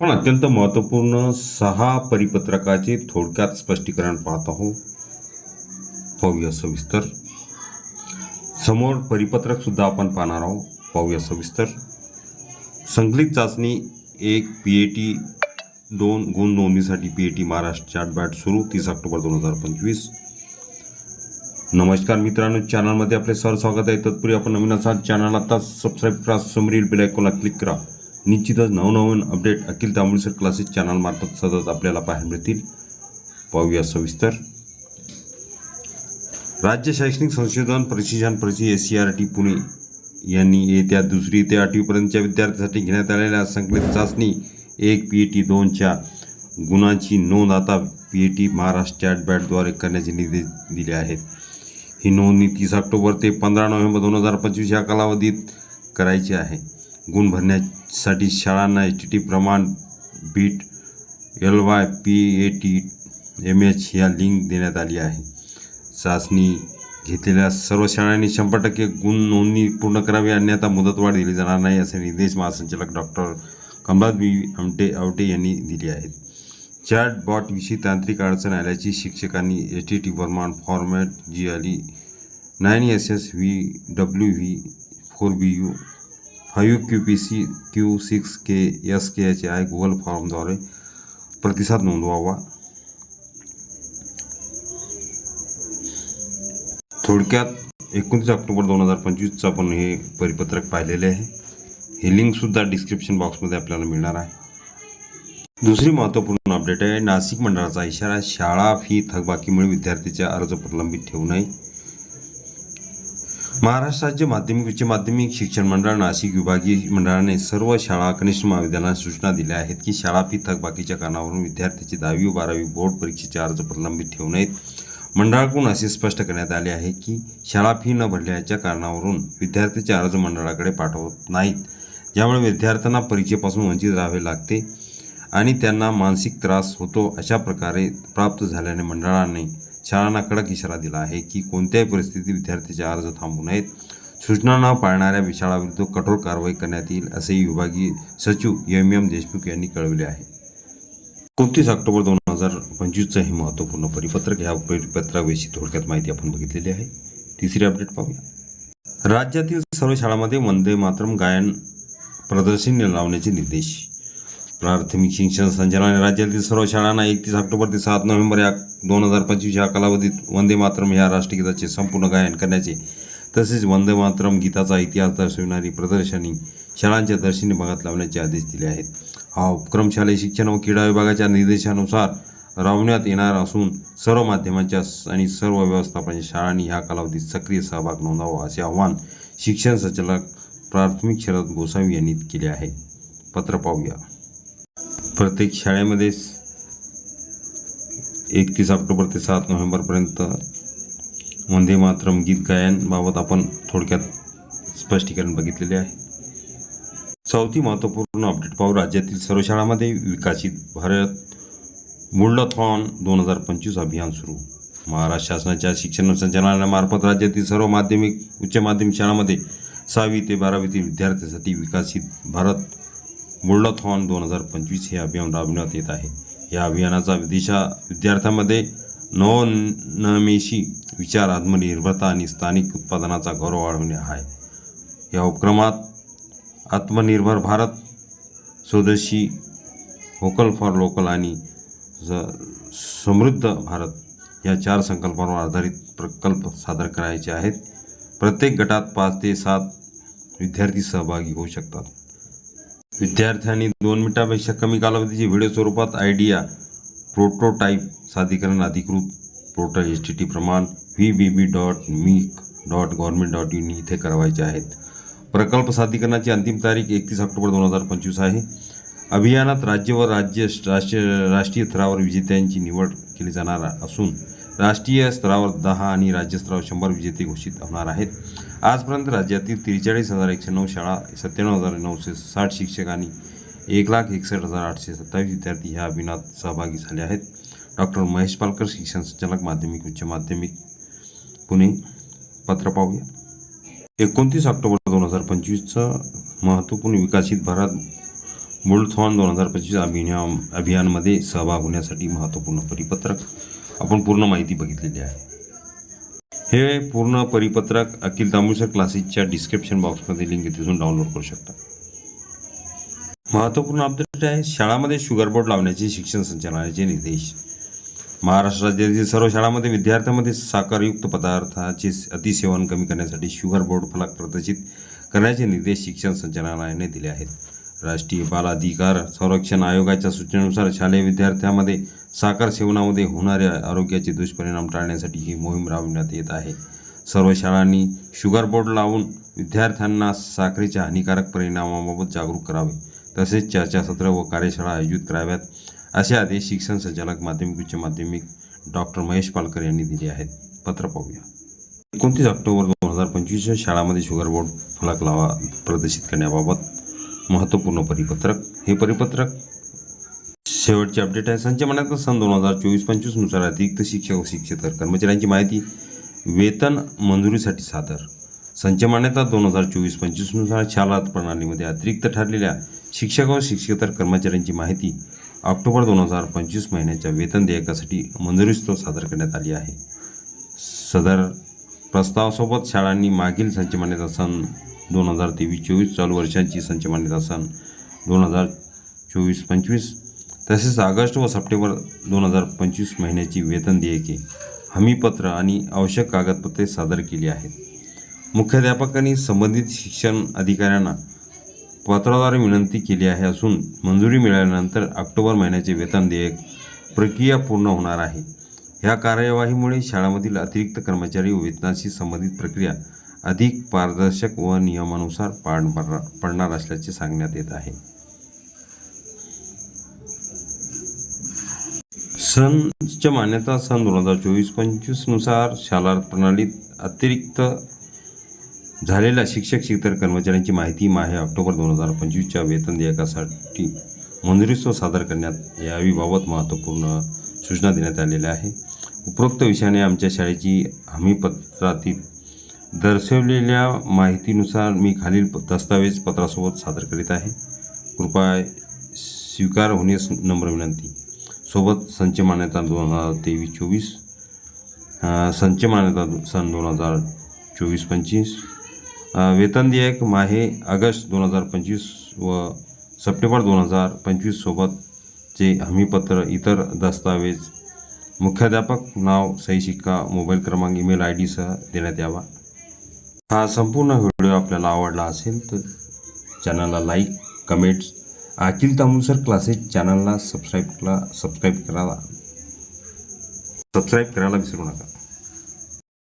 पण अत्यंत महत्त्वपूर्ण सहा परिपत्रकाचे थोडक्यात स्पष्टीकरण पाहत आहो पाहूया सविस्तर. समोर परिपत्रक सुद्धा आपण पाहणार आहोत. पाहूया सविस्तर. संकलित चाचणी एक पी ए टी दोन गुण नोंदणीसाठी P A T Maharashtra chatbot सुरू तीस ऑक्टोबर दोन हजार पंचवीस. नमस्कार मित्रांनो चॅनलमध्ये आपले सर स्वागत आहे. तत्पूर्वी आपण नवीन असाल चॅनल आता सबस्क्राईब करा समोरील बेल क्लिक करा. निश्चितच नवनवीन अपडेट अखिल तांबुळसर क्लासेस चॅनलमार्फत सतत आपल्याला पाहायला मिळतील. पाहूया सविस्तर. राज्य शैक्षणिक संशोधन प्रशिक्षण परिषद S C R T Pune यांनी येत्या दुसरी ते आठवीपर्यंतच्या विद्यार्थ्यांसाठी घेण्यात आलेल्या संकलित चाचणी एक पी ए टी दोनच्या गुणांची नोंद आता पी ए टी महाराष्ट्र चॅटबॅटद्वारे करण्याचे निर्देश दिले आहेत. ही नोंदणी तीस ऑक्टोबर ते पंधरा नोव्हेंबर दोन हजार पंचवीस या कालावधीत करायची आहे. गुण भरण्या साठी शाळांना एच टी टी प्रमाण bit L Y P A T M H ह्या लिंक देण्यात आली आहे. चाचणी घेतलेल्या सर्व शाळांनी शंभर टक्के गुण नोंदणी पूर्ण करावी अन्यथा मुदतवाढ दिली जाणार नाही असे निर्देश महासंचालक डॉक्टर कमलात बी आमटे आवटे यांनी दिले आहेत. चॅट बॉटविषयी तांत्रिक अडचण आल्याची शिक्षकांनी एच टी टी प्रमाण फॉर्मॅट जी आली nine S S V W V four B U five Q P C Q six K S K H I Google फॉर्मद्वारे प्रतिसाद नोंदवावा. थोडक्यात एकोणतीस ऑक्टोबर दोन हजार पंचवीसचं आपण हे परिपत्रक पाहिलेले आहे. हे लिंकसुद्धा डिस्क्रिप्शन बॉक्समध्ये आपल्याला मिळणार आहे. दुसरी महत्त्वपूर्ण अपडेट आहे. नाशिक मंडळाचा इशारा शाळा फी थकबाकीमुळे विद्यार्थीचे अर्ज प्रलंबित ठेवू नये. महाराष्ट्र राज्य माध्यमिक उच्च माध्यमिक शिक्षण मंडळ नाशिक विभागीय मंडळाने सर्व शाळा कनिष्ठ महाविद्यालयांना सूचना दिल्या आहेत की शाळा फी थकबाकीच्या कारणावरून विद्यार्थ्याचे दहावी व बारावी बोर्ड परीक्षेचे अर्ज प्रलंबित ठेवू नयेत. मंडळाकडून असे स्पष्ट करण्यात आले आहे की शाळा फी न भरल्याच्या कारणावरून विद्यार्थ्याचे अर्ज मंडळाकडे पाठवत नाहीत. ज्यामुळे विद्यार्थ्यांना परीक्षेपासून वंचित राहावे लागते आणि त्यांना मानसिक त्रास होतो अशा प्रकारे प्राप्त झाल्याने मंडळाने शाळांना कडक इशारा दिला आहे की कोणत्याही परिस्थितीत विद्यार्थ्याचे अर्ज थांबू नयेत. सूचना न पाळणाऱ्या शाळाविरुद्ध कठोर कारवाई करण्यात येईल असेही विभागीय सचिव एम. एम. देशमुख यांनी कळविले आहे. एकोणतीस ऑक्टोबर दोन हजार पंचवीसचं हे महत्त्वपूर्ण परिपत्रक ह्या परिपत्राविषयी थोडक्यात माहिती आपण बघितलेली आहे. तिसरी अपडेट पाहूया. राज्यातील सर्व शाळांमध्ये वंदे मातरम गायन प्रदर्शनी लावण्याचे निर्देश प्राथमिक शिक्षण संचालनाने राज्यातील सर्व शाळांना एकतीस ऑक्टोबर ते सात नोव्हेंबर या दोन हजार पंचवीस या कालावधीत वंदे मातरम या राष्ट्रगीताचे संपूर्ण गायन करण्याचे तसेच वंदे मातरम गीताचा इतिहास दर्शविणारी प्रदर्शनी शाळांच्या दर्शनी भागात लावण्याचे आदेश दिले आहेत. हा उपक्रम शालेय शिक्षण व क्रीडा विभागाच्या निर्देशानुसार राबवण्यात येणार असून सर्व माध्यमांच्या स- आणि सर्व व्यवस्थापन शाळांनी ह्या कालावधीत सक्रिय सहभाग नोंदवावा असे आवाहन शिक्षण संचालक प्राथमिक शरद गोसावी यांनी केले आहे. पत्र पाहूया. प्रत्येक शाळेमध्ये एकतीस ऑक्टोबर ते सात नोव्हेंबरपर्यंत वंदे मातरम गीत गायनबाबत आपण थोडक्यात स्पष्टीकरण बघितलेले आहे. चौथी महत्त्वपूर्ण अपडेट पाहू. राज्यातील सर्व शाळांमध्ये विकसित भारत बुल्डथॉन दोन हजार पंचवीस अभियान सुरू. महाराष्ट्र शासनाच्या शिक्षण संचालनालयामार्फत राज्यातील सर्व माध्यमिक उच्च माध्यमिक शाळांमध्ये सहावी ते बारावीतील विद्यार्थ्यांसाठी विकसित भारत बुल्डथॉन दोन हजार पंचवीस हे अभियान राबविण्यात येत आहे. या अभियानाचा दिशा विद्यार्थ्यांमध्ये नवनमेशी विचार आत्मनिर्भरता आणि स्थानिक उत्पादनाचा गौरव वाढवणे आहे. या उपक्रमात आत्मनिर्भर भारत स्वदेशी व्होकल फॉर लोकल आणि स- समृद्ध भारत या चार संकल्पांवर आधारित प्रकल्प सादर करायचे आहेत. प्रत्येक गटात पाच ते सात विद्यार्थी सहभागी होऊ शकतात. विद्यार्थ्यांनी दोन मिनिटापेक्षा कमी कालावधीची व्हिडिओ स्वरूपात आयडिया प्रोटोटाईप सादरीकरण अधिकृत पोर्टल एस टी टी प्रमाण व्ही बी बी डॉट मीक डॉट गव्हर्मेंट डॉट इन इथे करावायचे आहेत. प्रकल्प सादरीकरणाची अंतिम तारीख एकतीस ऑक्टोबर दोन हजार पंचवीस आहे. अभियानात राज्य व राज्य राष्ट्रीय राष्ट्रीय स्तरावर विजेत्यांची निवड केली जाणार असून राष्ट्रीय स्तरावर दहा आणि राज्य स्तरावर शंभर विजेते घोषित होणार आहेत. आजपर्यंत राज्यातील त्रेचाळीस हजार एकशे नऊ शाळा सत्त्याण्णव हजार नऊशे साठ शिक्षक आणि एक लाख एकसष्ट हजार आठशे सत्तावीस विद्यार्थी ह्या अभियानात सहभागी झाले आहेत. डॉक्टर महेश पालकर शिक्षण संचालक माध्यमिक उच्च माध्यमिक पुणे. पत्र पाहूया. एकोणतीस ऑक्टोबर दोन हजार पंचवीसचं महत्त्वपूर्ण विकसित भारत बुलथॉन दोन हजार पंचवीस अभियान अभियानमध्ये सहभाग होण्यासाठी महत्त्वपूर्ण परिपत्रक आपण पूर्ण माहिती बघितलेली आहे. हे पूर्ण परिपत्रक अखिल तांबूसर क्लासेसच्या डिस्क्रिप्शन बॉक्समध्ये लिंक तिथून डाउनलोड करू शकता. महत्त्वपूर्ण अपडेट आहे शाळामध्ये शुगर बोर्ड लावण्याचे शिक्षण संचालनाचे निर्देश. महाराष्ट्र राज्यातील सर्व शाळांमध्ये विद्यार्थ्यांमध्ये साखरयुक्त पदार्थाचे अतिसेवन कमी करण्यासाठी शुगर बोर्ड फलक प्रदर्शित करण्याचे निर्देश शिक्षण संचालनालयाने दिले आहेत. राष्ट्रीय बाल अधिकार संरक्षण आयोगाच्या सूचनेनुसार शालेय विद्यार्थ्यांमध्ये साखर सेवनामध्ये होणाऱ्या आरोग्याचे दुष्परिणाम टाळण्यासाठी ही मोहीम राबविण्यात येत आहे. सर्व शाळांनी शुगर बोर्ड लावून विद्यार्थ्यांना साखरेच्या हानिकारक परिणामाबाबत जागरूक करावे तसेच चर्चासत्र व कार्यशाळा आयोजित कराव्यात असे आदेश शिक्षण संचालक माध्यमिक उच्च माध्यमिक डॉक्टर महेश पालकर यांनी दिले आहेत. पत्र पाहूया. एकोणतीस ऑक्टोबर दोन हजार पंचवीसच्या शाळामध्ये शुगर बोर्ड फलक लावा प्रदर्शित करण्याबाबत महत्त्वपूर्ण परिपत्रक. हे परिपत्रक शेवटचे अपडेट आहे. संचमनात सन दोन हजार चोवीस पंचवीसनुसार अतिरिक्त शिक्षक व शिक्षेतर कर्मचाऱ्यांची माहिती वेतन मंजुरीसाठी सादर. संच मान्यता दोन हजार चोवीस पंचवीसनुसार शाला प्रणालीमध्ये अतिरिक्त ठरलेल्या शिक्षक व शिक्षकेतर कर्मचाऱ्यांची माहिती ऑक्टोबर दोन हजार पंचवीस महिन्याच्या वेतन देयकासाठी मंजुरीस्तव सादर करण्यात आली आहे. सदर प्रस्तावासोबत शाळांनी मागील संच मान्यता सन दोन हजार तेवीस चोवीस चालू वर्षांची संच सण दोन हजार चोवीस पंचवीस. तसेच ऑगस्ट व सप्टेंबर दोन हजार पंचवीस महिन्याची वेतन देयके हमीपत्र आणि आवश्यक कागदपत्रे सादर केली आहेत. मुख्याध्यापकांनी संबंधित शिक्षण अधिकाऱ्यांना पत्राद्वारे विनंती केली आहे असून मंजुरी मिळाल्यानंतर ऑक्टोबर महिन्याचे वेतन देयक प्रक्रिया पूर्ण होणार आहे. ह्या कार्यवाहीमुळे शाळांमधील अतिरिक्त कर्मचारी व वेतनाशी संबंधित प्रक्रिया अधिक पारदर्शक व नियमानुसार पाड पडणार असल्याचे सांगण्यात येत आहे. सनच्या मान्यता सन दोन हजार चोवीस पंचवीसनुसार शाला प्रणालीत अतिरिक्त झालेल्या शिक्षक शिक्षक कर्मचाऱ्यांची माहिती माहे ऑक्टोबर दोन हजार पंचवीसच्या वेतन देयकासाठी मंजुरीस्तव सादर करण्यात यावीबाबत महत्त्वपूर्ण सूचना देण्यात आलेल्या आहे. उपरोक्त विषयाने आमच्या शाळेची हमीपत्रातील दर्शवलेल्या माहितीनुसार मी खालील दस्तावेज पत्रासोबत सादर करीत आहे. कृपया स्वीकार होण्यास नम्र विनंती. सोबत संच मान्यता दोन हजार तेवीस चोवीस संच मान्यता सन दोन हजार चोवीस पंचवीस वेतन देयक माहे ऑगस्ट दोन हजार पंचवीस व सप्टेंबर दोन हजार पंचवीस सोबतचे हमीपत्र इतर दस्तावेज मुख्याध्यापक नाव सही शिक्का मोबाईल क्रमांक ईमेल आय डीसह देण्यात यावा. हा संपूर्ण व्हिडिओ आपल्याला आवडला असेल तर चॅनलला like comments Akhil Tambusar classes चॅनलला सबस्क्राईबला सबस्क्राईब करायला सबस्क्राईब करायला विसरू नका.